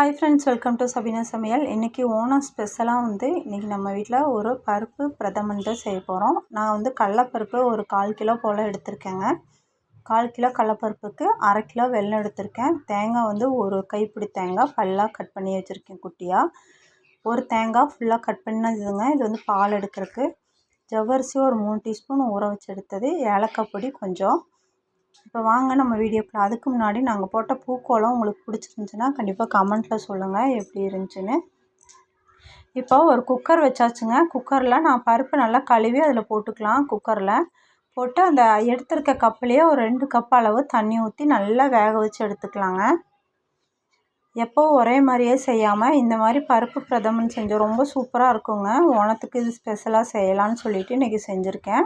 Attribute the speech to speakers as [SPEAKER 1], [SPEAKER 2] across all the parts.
[SPEAKER 1] Hi friends welcome to Sabina Samayal இன்றைக்கி ஓணம் ஸ்பெஷலாக வந்து இன்றைக்கி நம்ம வீட்டில் ஒரு பருப்பு பிரதமன் தான் செய்ய போகிறோம் நான் வந்து கடலப்பருப்பு ஒரு கால் கிலோ போல் எடுத்திருக்கேங்க. கால் கிலோ கடலப்பருப்புக்கு அரை கிலோ வெல்லம் எடுத்திருக்கேன். தேங்காய் வந்து ஒரு கைப்பிடி தேங்காய் பல்லாக கட் பண்ணி வச்சுருக்கேன் குட்டியாக ஒரு தேங்காய் ஃபுல்லாக கட் பண்ணதுங்க. இது வந்து பால் எடுக்கிறதுக்கு. ஜவ்வரிசி ஒரு மூணு டீஸ்பூன் ஊற வச்சு எடுத்தது. ஏலக்காய் பொடி கொஞ்சம். இப்போ வாங்க நம்ம வீடியோக்குள்ள. அதுக்கு முன்னாடி நாங்கள் போட்ட பூக்கோளம் உங்களுக்கு பிடிச்சிருந்துச்சின்னா கண்டிப்பாக கமெண்ட்டில் சொல்லுங்கள் எப்படி இருந்துச்சுன்னு. இப்போ ஒரு குக்கர் வச்சாச்சுங்க. குக்கரில் நான் பருப்பு நல்லா கழுவி அதில் போட்டுக்கலாம் குக்கரில் போட்டு அந்த எடுத்திருக்க கப்புலேயே ஒரு ரெண்டு கப் அளவு தண்ணி ஊற்றி நல்லா வேக வச்சு எடுத்துக்கலாங்க. எப்போ ஒரே மாதிரியே செய்யாமல் இந்த மாதிரி பருப்பு பிரதமன் செஞ்சோம் ரொம்ப சூப்பராக இருக்குங்க. ஓணத்துக்கு இது ஸ்பெஷலாக செய்யலான்னு சொல்லிவிட்டு இன்றைக்கி செஞ்சுருக்கேன்.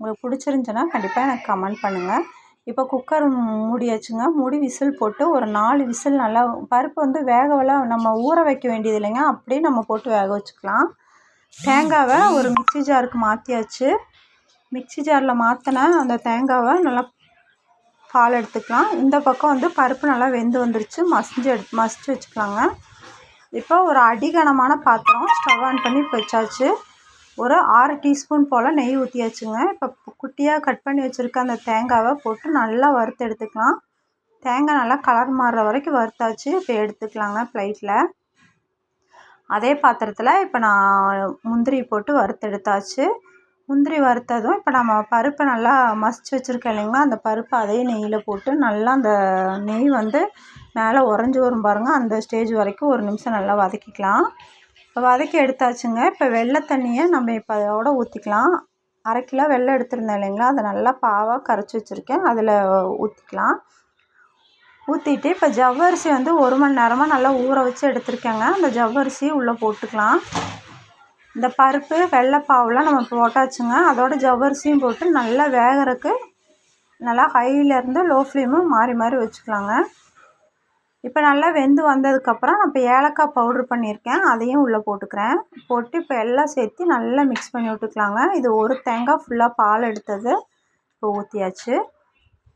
[SPEAKER 1] உங்களுக்கு பிடிச்சிருந்துச்சின்னா கண்டிப்பாக எனக்கு கமெண்ட் பண்ணுங்கள் இப்போ குக்கர் மூடியாச்சுங்க. மூடி விசில் போட்டு ஒரு நாலு விசில் நல்லா பருப்பு வந்து வேகவெல்லாம் நம்ம ஊற வைக்க வேண்டியது இல்லைங்க. அப்படியே நம்ம போட்டு வேக வச்சுக்கலாம். தேங்காவை ஒரு மிக்சி ஜாருக்கு மாற்றியாச்சு மிக்சி ஜாரில் மாற்றின அந்த தேங்காவை நல்லா பால் எடுத்துக்கலாம். இந்த பக்கம் வந்து பருப்பு நல்லா வெந்து வந்துருச்சு. மசிஞ்சு எடு மசிச்சு வச்சுக்கலாங்க. இப்போ ஒரு அடிகனமான பாத்திரம் ஸ்டவ் ஆன் பண்ணி வச்சாச்சு. ஒரு ஆறு டீஸ்பூன் போல் நெய் ஊற்றியாச்சுங்க இப்போ குட்டியாக கட் பண்ணி வச்சுருக்க அந்த தேங்காவை போட்டு நல்லா வறுத்து எடுத்துக்கலாம். தேங்காய் நல்லா கலர் மாறுற வரைக்கும் வறுத்தாச்சு. இப்போ எடுத்துக்கலாங்க ப்ளைட்டில் அதே பாத்திரத்தில் இப்போ நான் முந்திரி போட்டு வறுத்து எடுத்தாச்சு. முந்திரி வறுத்ததும் இப்போ நம்ம பருப்பை நல்லா மசிச்சு வச்சுருக்கோம் இல்லைங்களா? அந்த பருப்பை அதே நெய்யில் போட்டு நல்லா அந்த நெய் வந்து மேலே உறைஞ்சி வரும் பாருங்கள் அந்த ஸ்டேஜ் வரைக்கும் ஒரு நிமிஷம் நல்லா வதக்கிக்கலாம். இப்போ வதக்கி எடுத்தாச்சுங்க. இப்போ வெள்ளை தண்ணியை நம்ம இப்போ அதோட ஊற்றிக்கலாம் அரை கிலோ வெள்ளை எடுத்திருந்தேன் இல்லைங்களா? அதை நல்லா பாவாக கரைச்சி வச்சுருக்கேன். அதில் ஊற்றிக்கலாம் ஊற்றிட்டு இப்போ ஜவ்வரிசி வந்து ஒரு மணி நேரமாக நல்லா ஊற வச்சு எடுத்திருக்கேங்க. அந்த ஜவ்வரிசி உள்ளே போட்டுக்கலாம். இந்த பருப்பு வெள்ளைப்பாவெலாம் நம்ம போட்டாச்சுங்க. அதோட ஜவ்வரிசியும் போட்டு நல்லா வேகிறதுக்கு நல்லா ஹையிலேருந்து லோ ஃப்ளேமும் மாறி மாறி வச்சுக்கலாங்க. இப்போ நல்லா வெந்து வந்ததுக்கப்புறம் நான் இப்போ ஏலக்காய் பவுட்ரு பண்ணியிருக்கேன். அதையும் உள்ளே போட்டுக்கிறேன். போட்டு இப்போ எல்லாம் சேர்த்து நல்லா மிக்ஸ் பண்ணி விட்டுக்கலாங்க. இது ஒரு தேங்காய் ஃபுல்லாக பால் எடுத்தது. இப்போ ஊற்றியாச்சு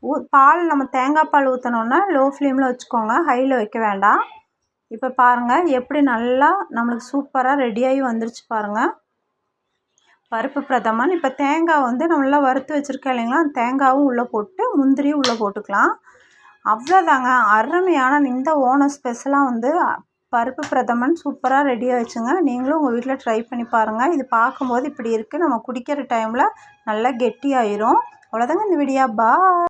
[SPEAKER 1] ஊ பால் நம்ம தேங்காய் பால் ஊற்றினோன்னா லோ ஃப்ளேமில் வச்சுக்கோங்க ஹையில் வைக்க வேண்டாம். இப்போ பாருங்கள் எப்படி நல்லா நம்மளுக்கு சூப்பராக ரெடியாகி வந்துருச்சு பாருங்கள் பருப்பு பிரதமன் இப்போ தேங்காய் வந்து நல்லா வறுத்து வச்சுருக்கேன் இல்லைங்களா? தேங்காயும் உள்ளே போட்டு முந்திரியும் உள்ளே போட்டுக்கலாம். அவ்வளோதாங்க அருமையான இந்த ஓணம் ஸ்பெஷலாக வந்து பருப்பு பிரதமன் சூப்பராக ரெடி ஆகிடுச்சுங்க நீங்களும் உங்கள் வீட்டில் ட்ரை பண்ணி பாருங்கள் இது பார்க்கும்போது இப்படி இருக்குது நம்ம குடிக்கிற டைமில் நல்லா கெட்டி ஆயிரும் அவ்வளோதாங்க இந்த வீடியோ பா